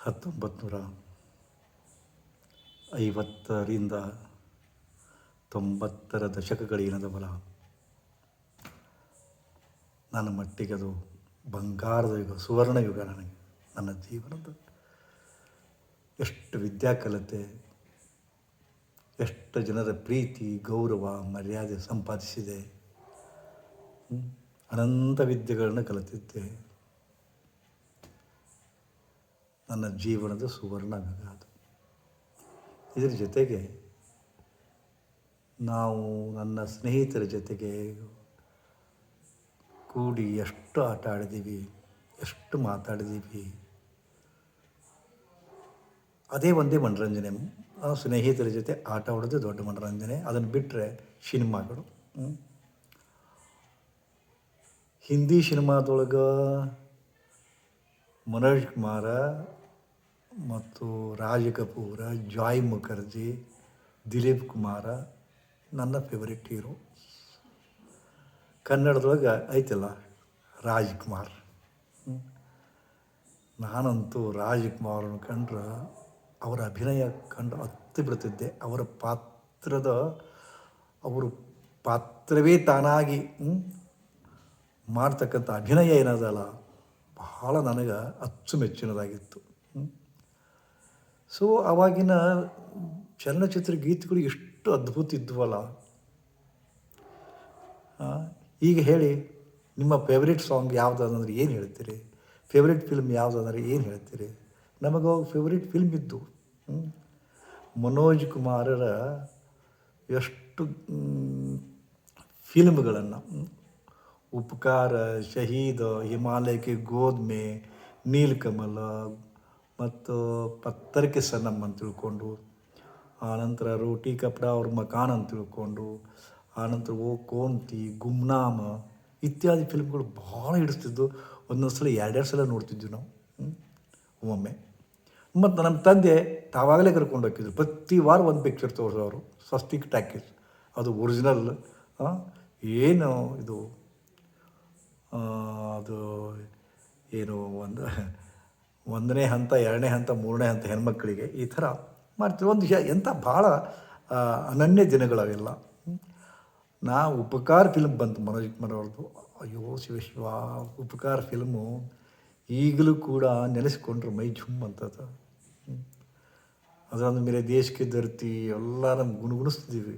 ಹತ್ತೊಂಬತ್ತು ನೂರ ಐವತ್ತರಿಂದ ತೊಂಬತ್ತರ ದಶಕಗಳೇನದವಲ್ಲ ನನ್ನ ಮಟ್ಟಿಗೆ ಅದು ಬಂಗಾರದ ಯುಗ, ಸುವರ್ಣ ಯುಗ ನನಗೆ, ನನ್ನ ಜೀವನದ ಎಷ್ಟು ವಿದ್ಯಾ ಕಲಿತೆ ಎಷ್ಟು ಜನರ ಪ್ರೀತಿ, ಗೌರವ, ಮರ್ಯಾದೆ ಸಂಪಾದಿಸಿದೆ. ಅನಂತ ವಿದ್ಯೆಗಳನ್ನು ಕಲಿತಿದ್ದೆ. ನನ್ನ ಜೀವನದ ಸುವರ್ಣ ಯುಗ ಅದು. ಇದರ ಜೊತೆಗೆ ನಾವು ನನ್ನ ಸ್ನೇಹಿತರ ಜೊತೆಗೆ ಕೂಡಿ ಎಷ್ಟು ಆಟ ಆಡಿದ್ದೀವಿ, ಎಷ್ಟು ಮಾತಾಡಿದ್ದೀವಿ. ಅದೇ ಒಂದೇ ಮನರಂಜನೆ. ಸ್ನೇಹಿತರ ಜೊತೆ ಆಟ ಆಡೋದೇ ದೊಡ್ಡ ಮನರಂಜನೆ. ಅದನ್ನು ಬಿಟ್ಟರೆ ಸಿನಿಮಾಗಳು ಹಿಂದಿ ಸಿನಿಮಾದೊಳಗೆ ಮನೋಜ್ ಕುಮಾರ ಮತ್ತು ರಾಜ್ ಕಪೂರ ಜಾಯ್ ಮುಖರ್ಜಿ, ದಿಲೀಪ್ ಕುಮಾರ, ನನ್ನ ಫೇವರಿಟ್ ಹೀರೋ ಕನ್ನಡದೊಳಗೆ ಐತಲ್ಲ ರಾಜ್ಕುಮಾರ್. ನಾನಂತೂ ರಾಜ್ಕುಮಾರನ್ನು ಕಂಡ್ರೆ ಅವರ ಅಭಿನಯ ಕಂಡು ಹತ್ತಿ ಬಿಡ್ತಿದ್ದೆ. ಅವರ ಪಾತ್ರದ, ಅವರು ಪಾತ್ರವೇ ತಾನಾಗಿ ಮಾಡ್ತಕ್ಕಂಥ ಅಭಿನಯ ಏನದಲ್ಲ, ಬಹಳ ನನಗೆ ಅಚ್ಚುಮೆಚ್ಚಿನದಾಗಿತ್ತು. ಸೊ ಆವಾಗಿನ ಚಲನಚಿತ್ರ ಗೀತೆಗಳು ಎಷ್ಟು ಅದ್ಭುತ ಇದ್ವಲ್ಲ. ಈಗ ಹೇಳಿ, ನಿಮ್ಮ ಫೇವ್ರೇಟ್ ಸಾಂಗ್ ಯಾವುದಂದ್ರೆ ಏನು ಹೇಳ್ತೀರಿ? ಫೇವ್ರೇಟ್ ಫಿಲ್ಮ್ ಯಾವುದಂದ್ರೆ ಏನು ಹೇಳ್ತೀರಿ? ನಮಗೆ ಫೇವ್ರೆಟ್ ಫಿಲ್ಮ್ ಇದ್ದು ಮನೋಜ್ ಕುಮಾರರ ಎಷ್ಟು ಫಿಲ್ಮ್ಗಳನ್ನು ಉಪಕಾರ, ಶಹೀದ್, ಹಿಮಾಲಯಕ್ಕೆ ಗೋದ್ಮೆ, ನೀಲ್ಕಮಲ ಮತ್ತು ಪತ್ತರಕ್ಕೆ ಸನಮ್ ಅಂತ ತಿಳ್ಕೊಂಡು, ಆನಂತರ ರೋಟಿ ಕಪಡ ಅವ್ರ ಮಕಾನ್ ಅಂತ ತಿಳ್ಕೊಂಡು, ಆನಂತರ ಓ ಕೋಂತಿ, ಗುಮ್ನಾಮ ಇತ್ಯಾದಿ ಫಿಲ್ಮ್ಗಳು ಭಾಳ ಹಿಡಿಸ್ತಿದ್ದು. ಒಂದೊಂದು ಸಲ, ಎರಡೆರಡು ಸಲ ನೋಡ್ತಿದ್ವಿ ನಾವು. ಒಮ್ಮೆ ಒಮ್ಮೊಮ್ಮೆ. ಮತ್ತು ನಮ್ಮ ತಂದೆ ತಾವಾಗಲೇ ಕರ್ಕೊಂಡು ಹೋಗಿದ್ರು. ಪ್ರತಿ ವಾರ ಒಂದು ಪಿಕ್ಚರ್ ತೋರಿಸೋರು ಸ್ವಸ್ತಿಕ್ ಟ್ಯಾಕೇಜ್ ಅದು ಒರಿಜಿನಲ್ ಏನು ಇದು ಅದು, ಏನು ಒಂದು ಒಂದನೇ ಹಂತ, ಎರಡನೇ ಹಂತ, ಮೂರನೇ ಹಂತ ಹೆಣ್ಮಕ್ಳಿಗೆ ಈ ಥರ ಮಾಡ್ತೀವಿ ಒಂದು ಎಂಥ ಭಾಳ ಅನನ್ಯ ದಿನಗಳವೆಲ್ಲ. ನಾ ಉಪಕಾರ ಫಿಲ್ಮ್ ಬಂತು ಮನೋಜ್ ಕುಮಾರ್ ಅವ್ರದ್ದು ಅಯ್ಯೋ ಶಿವಶಿವ ಶಿವ, ಉಪಕಾರ ಫಿಲ್ಮು ಈಗಲೂ ಕೂಡ ನೆನೆಸ್ಕೊಂಡ್ರೆ ಮೈ ಝುಮ್ ಅಂತದ ಅದಾದ ಮೇಲೆ ದೇಶಕ್ಕೆ ಧರ್ತಿ, ಎಲ್ಲ ನಮ್ಗೆ ಗುಣಗುಣಿಸ್ತಿದ್ದೀವಿ.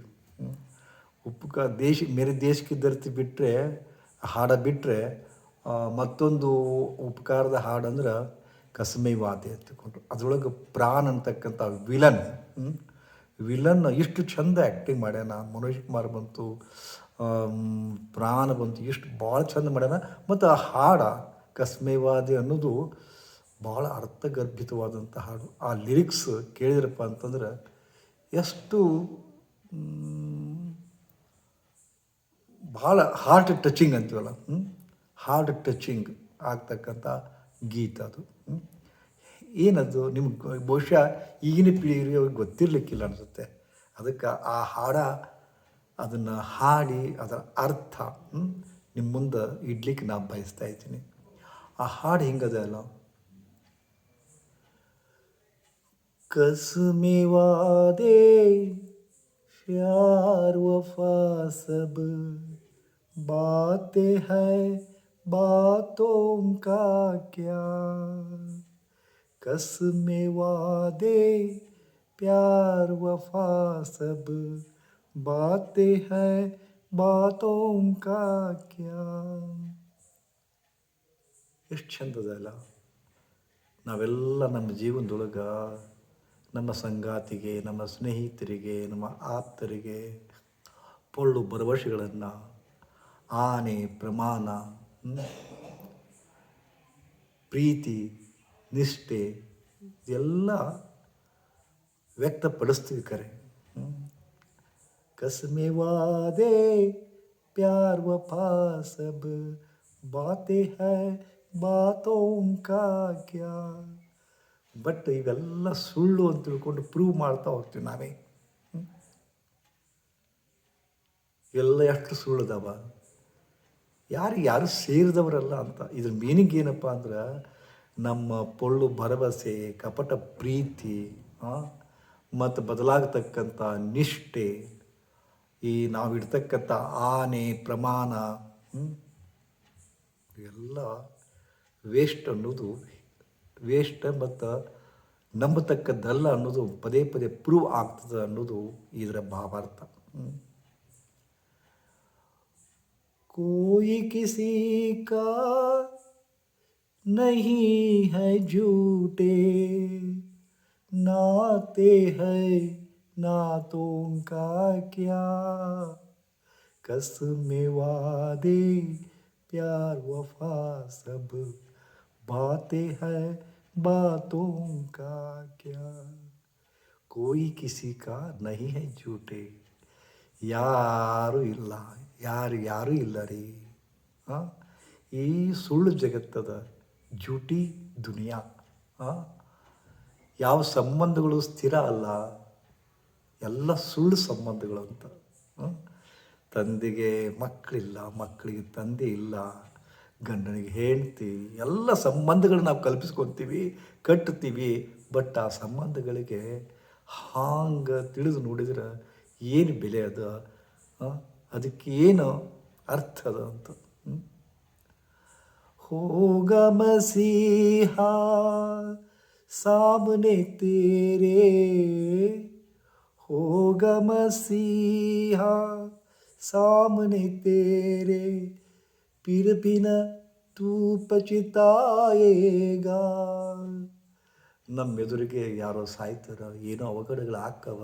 ಉಪಕಾರ, ದೇಶ, ಮೇರೆ ದೇಶಕ್ಕೆ ಧರ್ತಿ ಬಿಟ್ಟರೆ ಹಾಡ ಬಿಟ್ಟರೆ ಮತ್ತೊಂದು ಉಪಕಾರದ ಹಾಡಂದ್ರೆ ಕಸಮೈ ವಾದ್ಯ ಎತ್ತಿಕೊಂಡ್ರು ಅದರೊಳಗೆ ಪ್ರಾಣ್ ಅಂತಕ್ಕಂಥ ವಿಲನ್ ವಿಲನ್ ಎಷ್ಟು ಚಂದ ಆ್ಯಕ್ಟಿಂಗ್ ಮಾಡ್ಯಾನ. ಮನೋಜ್ ಕುಮಾರ್ ಬಂತು ಪ್ರಾಣ ಬಂತು ಎಷ್ಟು ಭಾಳ ಚಂದ ಮಾಡ್ಯಾನ. ಮತ್ತು ಆ ಹಾಡ, ಕಸ್ಮೈ ವಾದ್ಯ ಅನ್ನೋದು ಭಾಳ ಅರ್ಥಗರ್ಭಿತವಾದಂಥ ಹಾಡು. ಆ ಲಿರಿಕ್ಸ್ ಕೇಳಿದ್ರಪ್ಪ ಅಂತಂದ್ರೆ ಎಷ್ಟು ಭಾಳ ಹಾರ್ಟ್ ಟಚಿಂಗ್ ಅಂತೀವಲ್ಲ ಹಾರ್ಟ್ ಟಚಿಂಗ್ ಆಗ್ತಕ್ಕಂಥ ಗೀತ ಅದು ಹ್ಮ್. ಏನದು ನಿಮ್ಗೆ ಬಹುಶಃ ಈಗಿನ ಪೀಳಿಗೆಯವ್ರಿಗೆ ಗೊತ್ತಿರಲಿಕ್ಕಿಲ್ಲ ಅನಿಸುತ್ತೆ ಅದಕ್ಕೆ ಆ ಹಾಡ ಅದನ್ನು ಹಾಡಿ ಅದರ ಅರ್ಥ ಹ್ಮ್, ನಿಮ್ಮ ಮುಂದೆ ಇಡ್ಲಿಕ್ಕೆ ನಾನು ಬಯಸ್ತಾ ಇದ್ದೀನಿ ಆ ಹಾಡು ಹೆಂಗದ ಅಲ್ಲ कसमें वादे प्यार वफा सब बातें हैं बातों का क्या कसमें वादे प्यार वफा सब बातें हैं बातों का क्या ಎಷ್ಟು ಚಂದದಲ್ಲ ನಾವೆಲ್ಲ ನಮ್ಮ ಜೀವನದೊಳಗೆ ನಮ್ಮ ಸಂಗಾತಿಗೆ ನಮ್ಮ ಸ್ನೇಹಿತರಿಗೆ ನಮ್ಮ ಆಪ್ತರಿಗೆ ಪೊಳ್ಳು ಭರವಸೆಗಳನ್ನು ಆನೆ ಪ್ರಮಾಣ ಹ್ಮ್, ಪ್ರೀತಿ ನಿಷ್ಠೆ ಇದೆಲ್ಲ ವ್ಯಕ್ತಪಡಿಸ್ತೀವಿ ಕರೆ ಹ್ಮ್. कसमें वादे प्यार वफा सब बातें हैं बातों का क्या ಬಟ್ ಇವೆಲ್ಲ ಸುಳ್ಳು ಅಂತ ತಿಳ್ಕೊಂಡು ಪ್ರೂವ್ ಮಾಡ್ತಾ ಹೋಗ್ತೀವಿ ನಾವೇ ಹ್ಮ್? ಎಲ್ಲ ಎಷ್ಟು ಸುಳ್ಳದವ ಯಾರು ಯಾರು ಸೇರಿದವರಲ್ಲ ಅಂತ ಇದ್ರ ಮೀನಿಂಗ್ ಏನಪ್ಪ ಅಂದ್ರೆ ನಮ್ಮ ಪೊಳ್ಳು ಭರವಸೆ, ಕಪಟ ಪ್ರೀತಿ ಮತ್ತು ಬದಲಾಗತಕ್ಕಂಥ ನಿಷ್ಠೆ, ಈ ನಾವು ಇಡ್ತಕ್ಕಂಥ ಆನೆ, ಪ್ರಮಾಣ ಎಲ್ಲ ವೇಸ್ಟ್ ಅನ್ನೋದು ವೇಸ್ಟ್ ಮತ್ತು ನಂಬತಕ್ಕದ್ದಲ್ಲ ಅನ್ನೋದು ಪದೇ ಪದೇ ಪ್ರೂವ್ ಆಗ್ತದೆ ಅನ್ನೋದು ಇದರ ಭಾವಾರ್ಥ. कोई किसी का नहीं है झूठे। नाते है ना तो का क्या? कसम वादे, प्यार वफा, सब बातें है बातों का क्या? कोई किसी का नहीं है झूठे। यार इल्ला ಯಾರು ಯಾರೂ ಇಲ್ಲ ರೀ. ಈ ಸುಳ್ಳು ಜಗತ್ತದ ಜೂಟಿ ದುನಿಯಾ. ಯಾವ ಸಂಬಂಧಗಳು ಸ್ಥಿರ ಅಲ್ಲ. ಎಲ್ಲ ಸುಳ್ಳು ಸಂಬಂಧಗಳು ಅಂತ. ತಂದೆಗೆ ಮಕ್ಕಳಿಲ್ಲ, ಮಕ್ಕಳಿಗೆ ತಂದೆ ಇಲ್ಲ, ಗಂಡನಿಗೆ ಹೆಂಡ್ತಿ, ಎಲ್ಲ ಸಂಬಂಧಗಳನ್ನ ನಾವು ಕಲ್ಪಿಸ್ಕೊತೀವಿ ಕಟ್ಟುತ್ತೀವಿ ಬಟ್ ಆ ಸಂಬಂಧಗಳಿಗೆ ಹಾಂಗೆ ತಿಳಿದು ನೋಡಿದ್ರೆ ಏನು ಬೆಲೆ ಅದ? ಅದಕ್ಕೆ ಏನು ಅರ್ಥ ಅದ ಅಂತ ಹೋಗ ಮಸೀಹಾ, ಸಾಮನೆ ತೇರೆ. ಹೋಗ ಸಾಮನೆ ತೇರೆ. ಪಿರಪಿನ ತೂ ಪಚಿತಾಯೇಗ ನಮ್ಮೆದುರಿಗೆ ಯಾರೋ ಸಾಯ್ತಾರ, ಏನೋ ಅವಘಡಗಳು ಹಾಕವ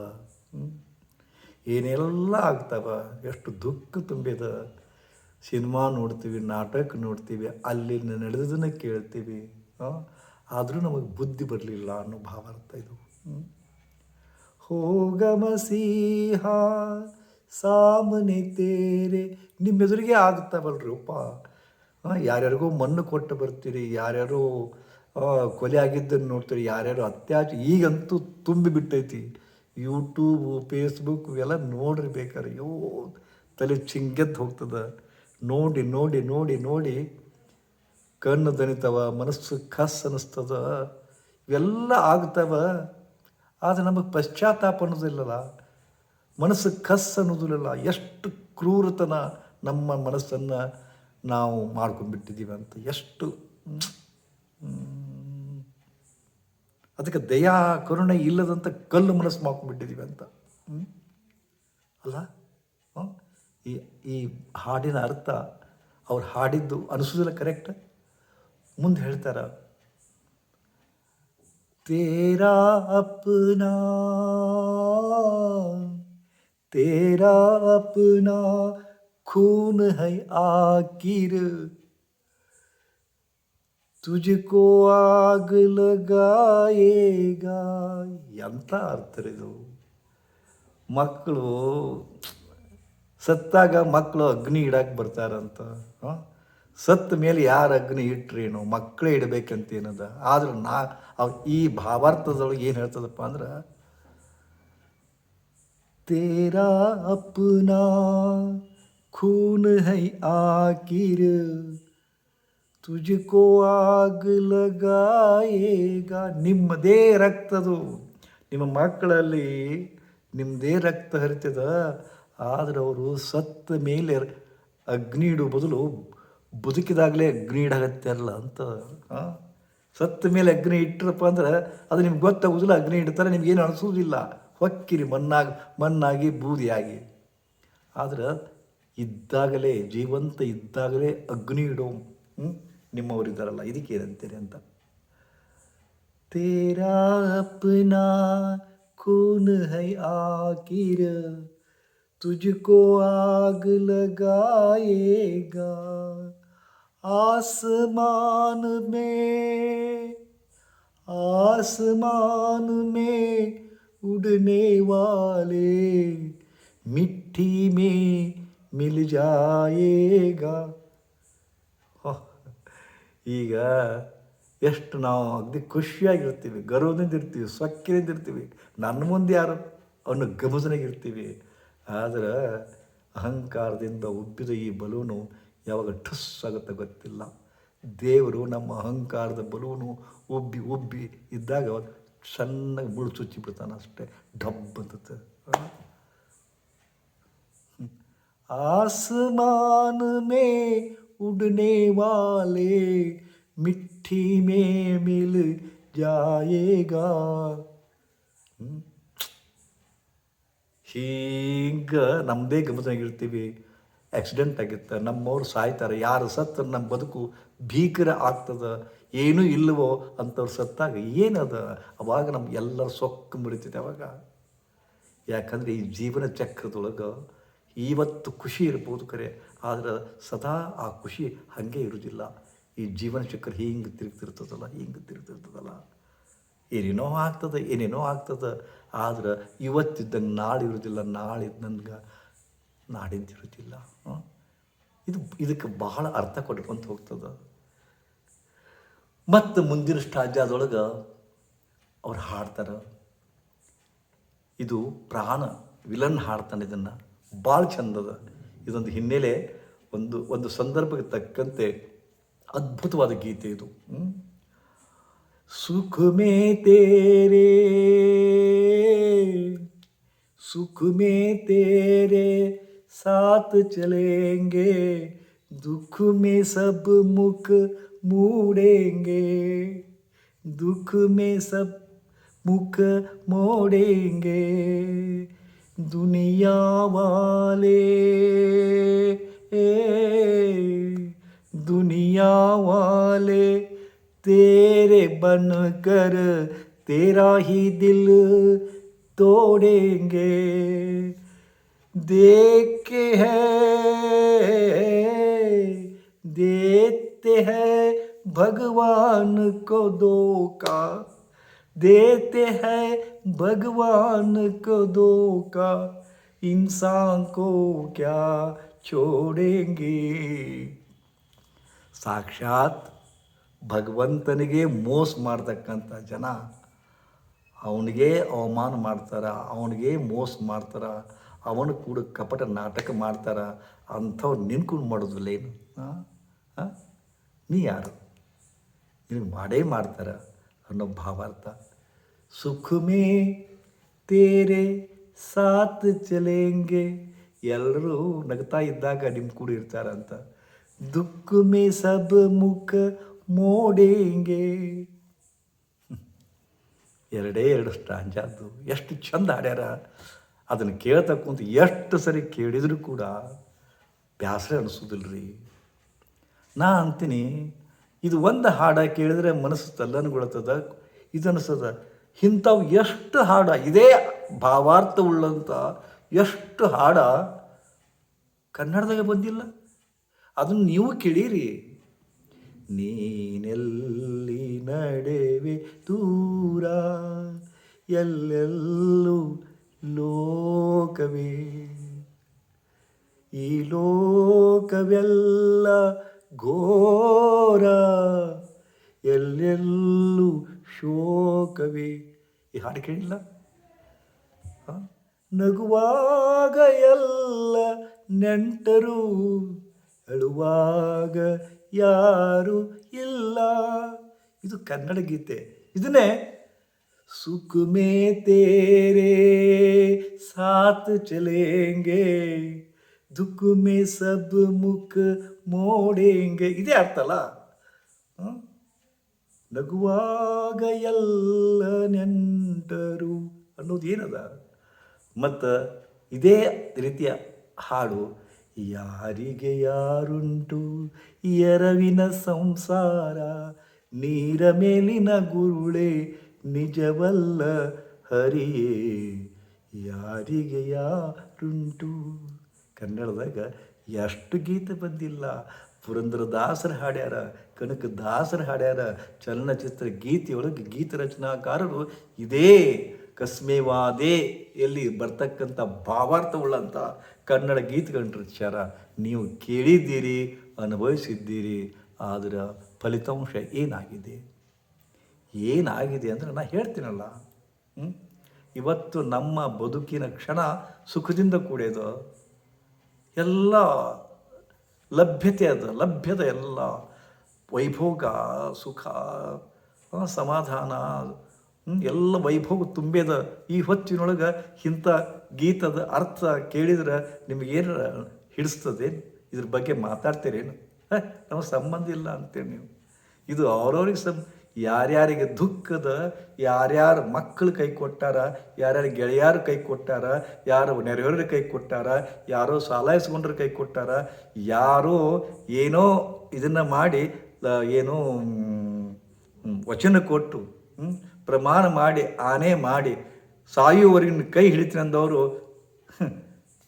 ಏನೆಲ್ಲ ಆಗ್ತಾವ, ಎಷ್ಟು ದುಃಖ ತುಂಬಿದ. ಸಿನಿಮಾ ನೋಡ್ತೀವಿ, ನಾಟಕ ನೋಡ್ತೀವಿ ಅಲ್ಲಿ ನಡೆದದನ್ನು ಕೇಳ್ತೀವಿ ಆದರೂ ನಮಗೆ ಬುದ್ಧಿ ಬರಲಿಲ್ಲ ಅನ್ನೋ ಭಾವ ಅರ್ಥ ಇದು. ಹೋಗಮ ಸೀಹ ಸಾಮನೆ ತೇರೆ ನಿಮ್ಮ ಎದುರಿಗೆ ಆಗ್ತಾವಲ್ರಿ ಒಪ್ಪ ಯಾರ್ಯಾರಿಗೋ ಮಣ್ಣು ಕೊಟ್ಟು ಬರ್ತೀರಿ, ಯಾರ್ಯಾರೋ ಕೊಲೆ ಆಗಿದ್ದನ್ನು ನೋಡ್ತೀರಿ, ಯಾರ್ಯಾರೋ ಅತ್ಯಾಚಾರ, ಈಗಂತೂ ತುಂಬಿ ಬಿಟ್ಟೈತಿ ಯೂಟ್ಯೂಬು ಫೇಸ್ಬುಕ್ ಇವೆಲ್ಲ ನೋಡ್ರಿ ಬೇಕಾದ್ರೆ ಅಯ್ಯೋ, ತಲೆ ಚಿಂಗೆದ್ದು ಹೋಗ್ತದೆ. ನೋಡಿ ನೋಡಿ ನೋಡಿ ನೋಡಿ. ಕಣ್ಣು ದಣಿತವ, ಮನಸ್ಸು ಕಸ್ ಅನ್ನಿಸ್ತದ ಇವೆಲ್ಲ ಆಗ್ತವ. ಆದರೆ ನಮಗೆ ಪಶ್ಚಾತ್ತಾಪ ಅನ್ನೋದಿಲ್ಲಲ್ಲ ಮನಸ್ಸು ಕಸ್ ಅನ್ನೋದಿಲ್ಲಲ್ಲ ಎಷ್ಟು ಕ್ರೂರತನ ನಮ್ಮ ಮನಸ್ಸನ್ನು ನಾವು ಮಾಡ್ಕೊಂಡ್ಬಿಟ್ಟಿದ್ದೀವಿ ಅಂತ. ಎಷ್ಟು. ಅದಕ್ಕೆ ದಯಾ, ಕರುಣೆ ಇಲ್ಲದಂಥ ಕಲ್ಲು ಮನಸ್ಸು ಮಾಕೊಂಡ್ಬಿಟ್ಟಿದ್ದೀವಿ ಅಂತ. ಅಲ್ಲ? ಈ ಈ ಹಾಡಿನ ಅರ್ಥ ಅವ್ರು ಹಾಡಿದ್ದು ಅನಿಸೋದಿಲ್ಲ ಕರೆಕ್ಟ್? ಮುಂದೆ ಹೇಳ್ತಾರ, ತೇರಾ ಅಪ್ನಾ ತೇರಾ ಅಪ್ನಾ, ಖೂನ್ ಹೈ ಆಕಿರ್ ತುಜಿಕೋ ಆಗಲ ಗಾಯೇಗ ಎಂಥ ಅರ್ಥರಿದು ಮಕ್ಕಳು ಸತ್ತಾಗ ಮಕ್ಕಳು ಅಗ್ನಿ ಇಡಕ್ಕೆ ಬರ್ತಾರಂತ ಸತ್ತ ಮೇಲೆ ಯಾರು ಅಗ್ನಿ ಇಟ್ರೇನು, ಮಕ್ಕಳೇ ಇಡಬೇಕಂತ ಏನದ? ಆದ್ರೆ ನಾ ಈ ಭಾವಾರ್ಥದೊಳಗೆ ಏನು ಹೇಳ್ತದಪ್ಪ ಅಂದ್ರೆ, ತೇರಾ ಅಪ್ಪನ ಖೂನ್ ಹೈ ಆಕಿರು ತುಜಕೋ ಲಗಾಯೇಗ. ನಿಮ್ಮದೇ ರಕ್ತದು. ನಿಮ್ಮ ಮಕ್ಕಳಲ್ಲಿ ನಿಮ್ಮದೇ ರಕ್ತ ಹರಿತದ. ಆದರೆ ಅವರು ಸತ್ತ ಮೇಲೆ ಅಗ್ನಿ ಇಡೋ ಬದಲು ಬದುಕಿದಾಗಲೇ ಅಗ್ನಿ ಇಡಾಗತ್ತಾರಲ್ಲ ಅಂತ? ಸತ್ತ ಮೇಲೆ ಅಗ್ನಿ ಇಟ್ಟರಪ್ಪ ಅಂದ್ರೆ ಅದು ನಿಮ್ಗೆ ಗೊತ್ತಾಗೋದಿಲ್ಲ. ಅಗ್ನಿ ಇಡ್ತಾರೆ ನಿಮ್ಗೇನು ಅನಿಸೋದಿಲ್ಲ ಹೊಕ್ಕಿರಿ ಮಣ್ಣಾಗಿ ಮಣ್ಣಾಗಿ ಬೂದಿಯಾಗಿ. ಆದ್ರೆ ಇದ್ದಾಗಲೇ, ಜೀವಂತ ಇದ್ದಾಗಲೇ ಅಗ್ನಿ ಇಡೋ? ನಿಮ್ಮವರಿದ್ದಾರಲ್ಲ ಇದಕ್ಕೆ ಏನಂತೀರಿ ಅಂತ तेरा अपना खून है आखिर तुझको आग लगाएगा आसमान में आसमान में उड़ने वाले मिट्टी में मिल जाएगा ಹ, ಈಗ ಎಷ್ಟು ನಾವು ಅಗದಿ ಖುಷಿಯಾಗಿರ್ತೀವಿ ಗರ್ವದಿಂದ ಇರ್ತೀವಿ ಸೊಕ್ಕಿನಿಂದ ಇರ್ತೀವಿ ನನ್ನ ಮುಂದೆ ಯಾರು ಅವನು ಗಮಸನಾಗಿರ್ತೀವಿ ಆದ್ರೆ ಅಹಂಕಾರದಿಂದ ಉಬ್ಬಿದ ಈ ಬಲೂನು ಯಾವಾಗ ಠಸ್ ಆಗುತ್ತೆ ಗೊತ್ತಿಲ್ಲ ದೇವರು ನಮ್ಮ ಅಹಂಕಾರದ ಬಲೂನು ಉಬ್ಬಿ ಉಬ್ಬಿ ಇದ್ದಾಗ ಸಣ್ಣಗೆ ಮುಳ್ಳು ಚುಚ್ಚಿ ಬಿಡ್ತಾನೆ ಅಷ್ಟೇ ಡಬ್ ಅಂತತೆ आसमान में उड़ने वाले मिट्टी में मिल जाएगा ಹ್ಮ್. ಹೀಗ ನಮ್ಮದೇ ಗಮನವಾಗಿರ್ತೀವಿ ಆಕ್ಸಿಡೆಂಟ್ ಆಗಿತ್ತು ನಮ್ಮವ್ರು ಸಾಯ್ತಾರೆ ಯಾರು ಸತ್ತು ನಮ್ಮ ಬದುಕು ಭೀಕರ ಆಗ್ತದ ಏನೂ ಇಲ್ಲವೋ ಅಂಥವ್ರು ಸತ್ತಾಗ ಏನದ ಅವಾಗ ನಮ್ಗೆ ಎಲ್ಲರ ಸೊಕ್ಕು ಮುರಿತೈತೆ ಅವಾಗ ಯಾಕಂದರೆ ಈ ಜೀವನ ಚಕ್ರದೊಳಗೆ ಇವತ್ತು ಖುಷಿ ಇರ್ಬೋದು ಕರೆ ಆದ್ರೆ ಸದಾ ಆ ಖುಷಿ ಹಾಗೆ ಇರುವುದಿಲ್ಲ. ಈ ಜೀವನ ಚಕ್ರ ಹಿಂಗೆ ತಿರುಗ್ತಿರ್ತದಲ್ಲ ಹಿಂಗೆ ತಿರುಗ್ತಿರ್ತದಲ್ಲ. ಏನೇನೋ ಆಗ್ತದೆ ಏನೇನೋ ಆಗ್ತದೆ, ಆದ್ರೆ ಇವತ್ತಿದ್ದಂಗೆ ನಾಳೆ ಇರುವುದಿಲ್ಲ, ನಾಳೆ ಇದ್ದಂಗೆ ನಾಡಿದ್ದು ಇರೋದಿಲ್ಲ ಹ್ಮ್? ಇದು ಇದಕ್ಕೆ ಬಹಳ ಅರ್ಥ ಕೊಟ್ಕೊಂತ ಹೋಗ್ತದೆ. ಮತ್ತು ಮುಂದಿನ ಸ್ಟಾಜ್ಯದೊಳಗೆ ಅವ್ರು ಹಾಡ್ತಾರೆ. ಇದು ಪ್ರಾಣ ವಿಲನ್ ಹಾಡ್ತಾನೆ ಇದನ್ನು. ಭಾಳ ಚಂದದ. ಇದೊಂದು ಹಿನ್ನೆಲೆ ಒಂದು ಒಂದು ಸಂದರ್ಭಕ್ಕೆ ತಕ್ಕಂತೆ ಅದ್ಭುತವಾದ ಗೀತೆ ಇದು ಹ್ಮ್? ಸುಖ ಮೇ ತೇರೆ सुख में तेरे साथ चलेंगे दुख में सब मुख मोड़ेंगे दुख में सब मुख मोड़ेंगे दुनिया वाले। ए, दुनिया वाले तेरे बन कर तेरा ही दिल तोड़ेंगे। देख के है देते हैं भगवान को धोखा। देते हैं भगवान को धोखा इंसान को क्या छोड़ेंगे ಸಾಕ್ಷಾತ್ ಭಗವಂತನಿಗೆ ಮೋಸ ಮಾಡ್ತಕ್ಕಂಥ ಜನ ಅವನಿಗೆ ಅವಮಾನ ಮಾಡ್ತಾರ ಅವನಿಗೆ ಮೋಸ ಮಾಡ್ತಾರ ಅವನು ಕೂಡ ಕಪಟ ನಾಟಕ ಮಾಡ್ತಾರ ಅಂಥವ್ರು ನಿನ್ಕೊಂಡು ಮಾಡೋದಿಲ್ಲ ಏನು ಹಾಂ ಹಾಂ ನೀ ಯಾರು ನಿನಗೆ ಮಾಡೇ ಮಾಡ್ತಾರ ಅನ್ನೋ ಭಾವಾರ್ಥ ಸುಖ ಮೇ ತೇರೆ ಸಾತ್ ಚಲೇಂಗೆ. ಎಲ್ಲರೂ ನಗ್ತಾ ಇದ್ದಾಗ ನಿಮ್ಮ ಕೂಡ ಇರ್ತಾರಂತ ದುಃಖ ಮೇ ಸಬ್ ಮುಖ ಮೋಡೇಂಗೆ. ಎರಡೇ ಎರಡು ಸ್ಟಾಂಜಾದ್ದು ಎಷ್ಟು ಚಂದ ಆಡ್ಯಾರ. ಅದನ್ನು ಕೇಳ್ತಾ ಎಷ್ಟು ಸರಿ ಕೇಳಿದರೂ ಕೂಡ ಬ್ಯಾಸರ ಅನಿಸೋದಿಲ್ಲ ರೀ ನಾ ಅಂತೀನಿ ಇದು ಒಂದು ಹಾಡ ಕೇಳಿದ್ರೆ ಮನಸ್ಸು ತಲ್ಲನ್ಗೊಳ್ತದ ಇದು ಅನಿಸ್ತದ ಇಂಥವು ಎಷ್ಟು ಹಾಡ, ಇದೇ ಭಾವಾರ್ಥವುಳ್ಳಂಥ ಎಷ್ಟು ಹಾಡ ಕನ್ನಡದಾಗ ಬಂದಿಲ್ಲ. ಅದನ್ನು ನೀವು ಕೇಳೀರಿ. ನೀನೆಲ್ಲಿ ನಡೆವೆ ದೂರ, ಎಲ್ಲೆಲ್ಲೂ ಲೋಕವೇ? ಈ ಲೋಕವೆಲ್ಲ ಘೋರ, ಎಲ್ಲೆಲ್ಲೂ ಶೋಕವೇ. ಈ ಹಾಡು ಕೇಳಿಲ್ಲ? ನಗುವಾಗ ಎಲ್ಲ ನೆಂಟರು, ಅಳುವಾಗ ಯಾರು ಇಲ್ಲ. ಇದು ಕನ್ನಡ ಗೀತೆ. ಇದನ್ನೇ ಸುಖುಮೆ ತೇರೇ ಸಾತ್ ಚಲೇಂಗೆ ದುಃಖ ಮೇ ಸಬ್ ಮುಖ ಮೋಡೇಂಗೆ ಇದೇ ಅರ್ಥ ಅಲ್ಲ? ಹ? ನಗುವಾಗ ಎಲ್ಲ ನೆಂಟರು ಅನ್ನೋದು ಏನದ? ಮತ್ತು ಇದೇ ರೀತಿಯ ಹಾಡು, ಯಾರಿಗೆ ಯಾರುಂಟು? ಎರವಿನ ಸಂಸಾರ, ನೀರ ಮೇಲಿನ ಗುರುಳೆ, ನಿಜವಲ್ಲ ಹರಿಯೇ, ಯಾರಿಗೆ ಯಾರುಂಟು? ಕನ್ನಡದಾಗ ಎಷ್ಟು ಗೀತೆ ಬಂದಿಲ್ಲ. ಪುರಂದರದಾಸರ ಹಾಡ್ಯಾರ, ಕನಕದಾಸರ ಹಾಡ್ಯಾರ, ಚಲನಚಿತ್ರ ಗೀತೆಯೊಳಗೆ ಗೀತ ರಚನಾಕಾರರು ಇದೇ ಕಸ್ಮೇವಾದೇ ಎಲ್ಲಿ ಬರ್ತಕ್ಕಂಥ ಭಾವಾರ್ಥವುಳ್ಳಂಥ ಕನ್ನಡ ಗೀತೆಗಳ ರಚಿಸ್ಯಾರ. ನೀವು ಕೇಳಿದ್ದೀರಿ, ಅನುಭವಿಸಿದ್ದೀರಿ ಅದರ ಫಲಿತಾಂಶ ಏನಾಗಿದೆ? ಏನಾಗಿದೆ ಅಂದರೆ ನಾನು ಹೇಳ್ತೀನಲ್ಲ? ಇವತ್ತು ನಮ್ಮ ಬದುಕಿನ ಕ್ಷಣ ಸುಖದಿಂದ ಕೂಡಿದ ಎಲ್ಲ ಲಭ್ಯತೆ ಅದು, ಲಭ್ಯದ ಎಲ್ಲ. ವೈಭೋಗ, ಸುಖ ಸಮಾಧಾನ ಎಲ್ಲ ವೈಭೋಗ ತುಂಬಿದೆ. ಈ ಹೊತ್ತಿನೊಳಗೆ ಇಂಥ ಗೀತದ ಅರ್ಥ ಕೇಳಿದ್ರೆ ನಿಮಗೇನು ಹಿಡಿಸ್ತದೆ? ಇದ್ರ ಬಗ್ಗೆ ಮಾತಾಡ್ತೀರೇನು? ನಮಗೆ ಸಂಬಂಧ ಇಲ್ಲ ಅಂತೇಳಿ ನೀವು. ಇದು ಅವ್ರವ್ರಿಗೆ ಸಂ ಯಾರ್ಯಾರಿಗೆ ದುಃಖದ, ಯಾರ್ಯಾರ ಮಕ್ಕಳು ಕೈ ಕೊಟ್ಟಾರ, ಯಾರ್ಯಾರ ಗೆಳೆಯರು ಕೈ ಕೊಟ್ಟಾರ, ಯಾರು ನೆರೆಹೊರ ಕೈ ಕೊಟ್ಟಾರ, ಯಾರೋ ಸಾಲ ಇಸ್ಕೊಂಡ್ರ ಕೈ ಕೊಟ್ಟಾರ, ಯಾರೋ ಏನೋ ಇದನ್ನು ಮಾಡಿ ಏನೋ ವಚನ ಕೊಟ್ಟು ಪ್ರಮಾಣ ಮಾಡಿ ಆನೆ ಮಾಡಿ ಸಾಯುವವರೆಗಿನ ಕೈ ಹಿಡಿತೀನಿ ಅಂದವರು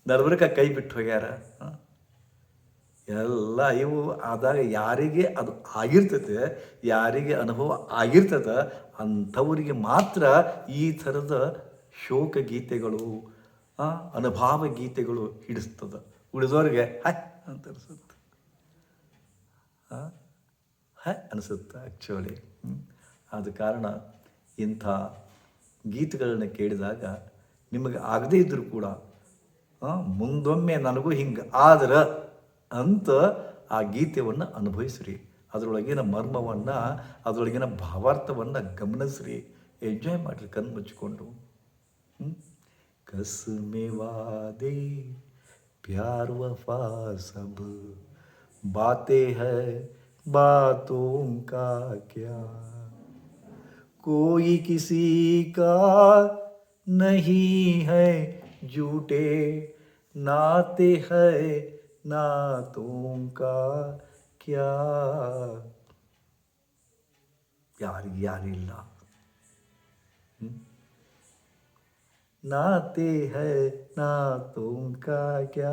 ನಡಬರ್ಕ ಕೈ ಬಿಟ್ಟು ಹೋಗ್ಯಾರ? ಎಲ್ಲ ಇವು ಆದಾಗ ಯಾರಿಗೆ ಅದು ಆಗಿರ್ತೈತೆ ಯಾರಿಗೆ ಅನುಭವ ಆಗಿರ್ತದ ಅಂಥವರಿಗೆ ಮಾತ್ರ ಈ ಥರದ ಶೋಕ ಗೀತೆಗಳು ಅನುಭಾವ ಗೀತೆಗಳು ಹಿಡಿಸ್ತದೆ. ಉಳಿದವ್ರಿಗೆ ಹ ಅಂತ ಅನಿಸುತ್ತೆ. ಹ ಅನಿಸುತ್ತೆ ಆ್ಯಕ್ಚುಲಿ ಆದ ಕಾರಣ ಇಂಥ ಗೀತೆಗಳನ್ನು ಕೇಳಿದಾಗ ನಿಮಗೆ ಆಗದೇ ಇದ್ದರೂ ಕೂಡ ಮುಂದೊಮ್ಮೆ ನನಗೂ ಹಿಂಗೆ ಆದ್ರೆ ಅಂತ ಆ ಗೀತೆಯನ್ನು ಅನುಭವಿಸ್ರಿ ಅದರೊಳಗಿನ ಮರ್ಮವನ್ನು ಅದರೊಳಗಿನ ಭಾವಾರ್ಥವನ್ನು ಗಮನಿಸ್ರಿ ಎಂಜಾಯ್ ಮಾಡಿರಿ ಕಣ್ಣು ಮುಚ್ಚಿಕೊಂಡು ಹ್ಮ್? कसमे वादे प्यार वफा सब बातें है बातों का क्या कोई किसी का नहीं है झूठे नाते है ನಾತೋಂಕಾ ಕ್ಯಾ ಯಾರಿಗೆ ಯಾರಿಲ್ಲ ನಾತೆ ಹೈ ನಾ ತೋಂಕಾ ಕ್ಯಾ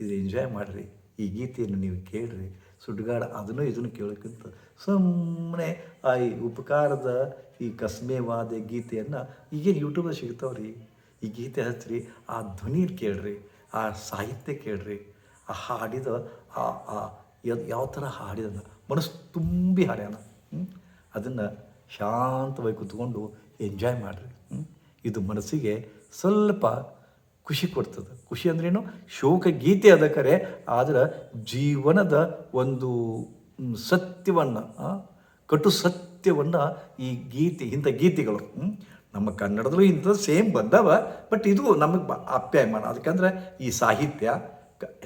ಇದು ಎಂಜಾಯ್ ಮಾಡಿರಿ ಈ ಗೀತೆಯನ್ನು ನೀವು ಕೇಳಿರಿ. ಸುಡ್ಗಾಡ, ಅದನ್ನು ಇದನ್ನು ಕೇಳೋಕ್ಕಿಂತ ಸುಮ್ಮನೆ ಆ ಈ ಉಪಕಾರದ ಈ ಕಸ್ಮೆವಾದ ಗೀತೆಯನ್ನು ಈಗೇನು ಯೂಟ್ಯೂಬಲ್ಲಿ ಸಿಗ್ತಾವ್ರಿ? ಈ ಗೀತೆ ಹಚ್ಚಿರಿ, ಆ ಧ್ವನಿ ಕೇಳ್ರಿ. ಆ ಸಾಹಿತ್ಯ ಕೇಳ್ರಿ, ಆ ಹಾಡಿದ ಆ ಆ ಯಾವ ಥರ ಹಾಡಿದ ಮನಸ್ಸು ತುಂಬಿ ಹಾಡ್ಯಾನ ಅದನ್ನು ಶಾಂತವಾಗಿ ಕೂತ್ಕೊಂಡು ಎಂಜಾಯ್ ಮಾಡಿರಿ ಇದು ಮನಸ್ಸಿಗೆ ಸ್ವಲ್ಪ ಖುಷಿ ಕೊಡ್ತದೆ. ಖುಷಿ ಅಂದ್ರೇನು? ಶೋಕ ಗೀತೆ ಅದ ಕರೆ, ಆದ್ರೆ ಜೀವನದ ಒಂದು ಸತ್ಯವನ್ನು ಕಟು ಸತ್ಯವನ್ನು ಈ ಗೀತೆ, ಇಂಥ ಗೀತೆಗಳು? ನಮ್ಮ ಕನ್ನಡದಲ್ಲೂ ಇಂಥದ್ದು ಸೇಮ್ ಬಂದವ ಬಟ್ ಇದು ನಮಗೆ ಬ ಅಪ್ಯಾಯಮಾನ. ಅದಕ್ಕಂದ್ರೆ ಈ ಸಾಹಿತ್ಯ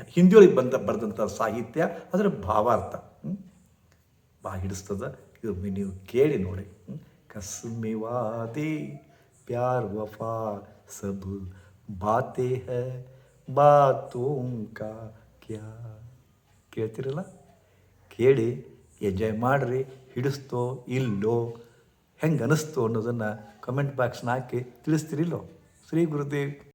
ಹಿಂದಿಯೊಳಗೆ ಬಂದ, ಬರೆದಂಥ ಸಾಹಿತ್ಯ, ಅದರ ಭಾವಾರ್ಥ? ಬಾ, ಹಿಡಿಸ್ತದ. ಇದು ನೀವು ಕೇಳಿ ನೋಡಿ. ಹ್ಮ್? ಕಸ್ಮೆ ವಾದೆ, ಪ್ಯಾರ್ ವಫಾ, ಸಬ್ ಬಾತೆ ಹೈ ಬಾತೋಂಕಾ ಕ್ಯಾ. ಕೇಳ್ತಿರಲ್ಲ? ಕೇಳಿ, ಎಂಜಾಯ್ ಮಾಡಿರಿ, ಹಿಡಿಸ್ತೋ ಇಲ್ಲೋ, ಹೆಂಗೆ ಅನ್ನಿಸ್ತು ಅನ್ನೋದನ್ನು ಕಮೆಂಟ್ ಬಾಕ್ಸ್ನ ಹಾಕಿ ತಿಳಿಸ್ತಿರಿಲ್ಲೋ ಶ್ರೀ ಗುರುದೇವ್